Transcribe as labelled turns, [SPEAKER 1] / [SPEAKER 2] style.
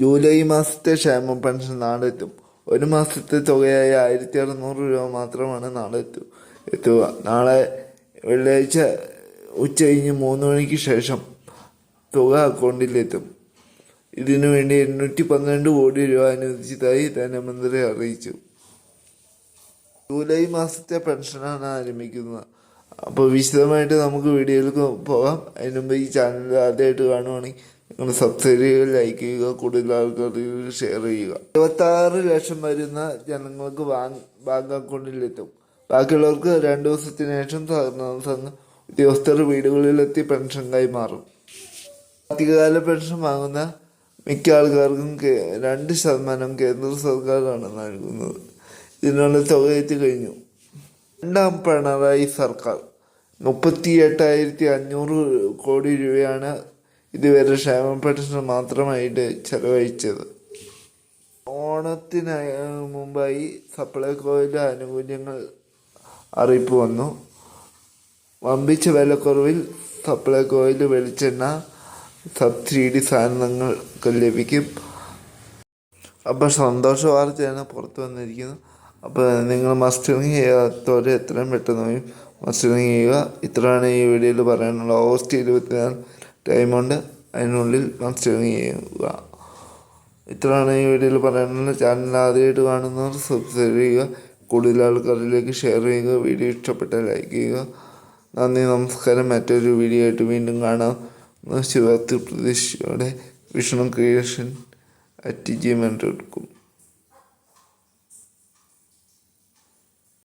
[SPEAKER 1] July മാസത്തെ ക്ഷേമ pension നാളെ എത്തും ഒരു മാസത്തെ തുകയായി ആയിരത്തി അറുന്നൂറ് രൂപ മാത്രമാണ് നാളെ എത്തു എത്തുക. നാളെ വെള്ളിയാഴ്ച ഉച്ച കഴിഞ്ഞ് മൂന്ന് മണിക്ക് ശേഷം തുക അക്കൗണ്ടിലെത്തും. ഇതിനു വേണ്ടി എണ്ണൂറ്റി പന്ത്രണ്ട് കോടി രൂപ അനുവദിച്ചതായി ധനമന്ത്രി അറിയിച്ചു. ജൂലൈ മാസത്തെ പെൻഷനാണ് ആരംഭിക്കുന്നത്. അപ്പോൾ വിശദമായിട്ട് നമുക്ക് വീഡിയോയിലേക്ക് പോകാം. അതിന് മുമ്പ് ഈ ചാനൽ ആദ്യമായിട്ട് കാണുവാണെങ്കിൽ നിങ്ങൾ ലൈക്ക് ചെയ്യുക കൂടുതൽ ആൾക്കാർക്ക് ഷെയർ ചെയ്യുക. ഇരുപത്താറ് ലക്ഷം വരുന്ന ജനങ്ങൾക്ക് ബാങ്ക് ബാങ്ക് അക്കൗണ്ടിലെത്തും ബാക്കിയുള്ളവർക്ക് രണ്ട് ദിവസത്തിന് ശേഷം സഹകരണ സംഘം ഉദ്യോഗസ്ഥർ വീടുകളിലെത്തി പെൻഷൻ കൈമാറും ആദ്യകാല പെൻഷൻ വാങ്ങുന്ന മിക്ക ആൾക്കാർക്കും രണ്ട് ശതമാനം കേന്ദ്ര സർക്കാരാണ് നൽകുന്നത്. ഇതിനുള്ള തുക എത്തി കഴിഞ്ഞു. രണ്ടാം പിണറായി സർക്കാർ മുപ്പത്തി എട്ടായിരത്തി അഞ്ഞൂറ് കോടി രൂപയാണ് ഇതുവരെ ക്ഷേമ പെൻഷൻ മാത്രമായിട്ട് ചെലവഴിച്ചത്. ഓണത്തിന് മുമ്പായി സപ്ലൈകോയിലെ ആനുകൂല്യങ്ങൾ അറിയിപ്പ് വന്നു. വമ്പിച്ച വിലക്കുറവിൽ സപ്ലൈകോയിൽ വെളിച്ചെണ്ണ സബ്സിഡി സാധനങ്ങൾക്ക് ലഭിക്കും. അപ്പോൾ സന്തോഷ വാർത്തയാണ് പുറത്തു വന്നിരിക്കുന്നത്. അപ്പോൾ നിങ്ങൾ മസ്റ്ററിങ് ചെയ്യാത്തവരെ എത്രയും പെട്ടെന്ന് മസ്റ്ററിങ് ചെയ്യുക. ഇത്രയാണ് ഈ വീഡിയോയിൽ പറയാനുള്ളത്. ഓഗസ്റ്റ് ഇരുപത്തിനാല് ടൈമുണ്ട് അതിനുള്ളിൽ മസ്റ്ററിങ് ചെയ്യുക. ഇത്രയാണ് ഈ വീഡിയോയിൽ പറയാനുള്ളത്. ചാനൽ ആദ്യമായിട്ട് കാണുന്നവർ സബ്സ്ക്രൈബ് ചെയ്യുക. കൂടുതൽ ആൾക്കാരിലേക്ക് ഷെയർ ചെയ്യുക. വീഡിയോ ഇഷ്ടപ്പെട്ടാൽ ലൈക്ക് ചെയ്യുക. നന്ദി നമസ്കാരം. മറ്റൊരു വീഡിയോ ആയിട്ട് വീണ്ടും കാണാം. ശിവരാത്രി പ്രതീക്ഷയോടെ. Vishnu creation at Gmail dot com